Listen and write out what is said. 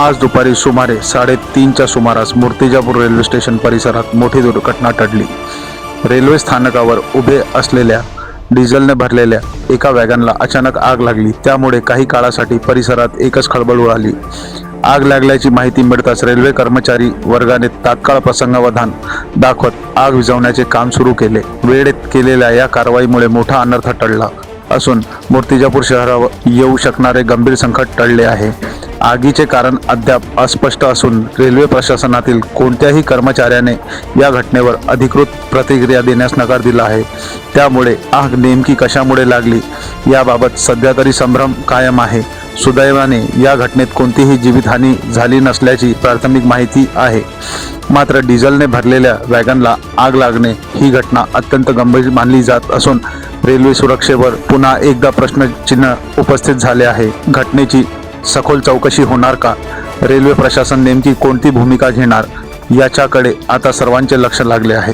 आज दुपारी सुमारे साडेतीनच्या सुमारास मूर्तिजापूर रेल्वे स्टेशन परिसरात मोठी दुर्घटना टळली. रेल्वे स्थानकावर उभे असलेल्या डिझेलने भरलेल्या एका वॅगनला अचानक आग लागली. त्यामुळे काही काळासाठी परिसरात एकच खळबळ उडाली. आग लागल्याची माहिती मिळताच रेल्वे कर्मचारी वर्गाने तात्काळ प्रसंगावधान दाखवत आग विझवण्याचे काम सुरू केले. वेळेत केलेल्या या कारवाईमुळे मोठा अनर्थ टळला असून मूर्तिजापूर शहरावर येऊ शकणारे गंभीर संकट टळले आहे. आगीचे कारण अद्याप अस्पष्ट असून रेल्वे प्रशासनातील कोणत्याही कर्मचाऱ्याने या घटनेवर अधिकृत प्रतिक्रिया देण्यास नकार दिला आहे. त्यामुळे आग नेमकी कशामुळे लागली? याबाबत सध्या तरी संभ्रम कायम आहे. सुदैवाने या घटनेत कोणतीही जीवितहानी झाली नसल्याची प्राथमिक माहिती आहे. मात्र डिझेलने भरलेल्या वॅगनला आग लागणे ही घटना अत्यंत गंभीर मानली जात असून रेल्वे सुरक्षेवर पुन्हा एकदा प्रश्नचिन्ह उपस्थित झाले आहे. घटनेची सखोल चौकशी होणार का? रेल्वे प्रशासन नेमकी कोणती भूमिका घेणार? याच्याकडे आता सर्वांचे लक्ष लागले आहे.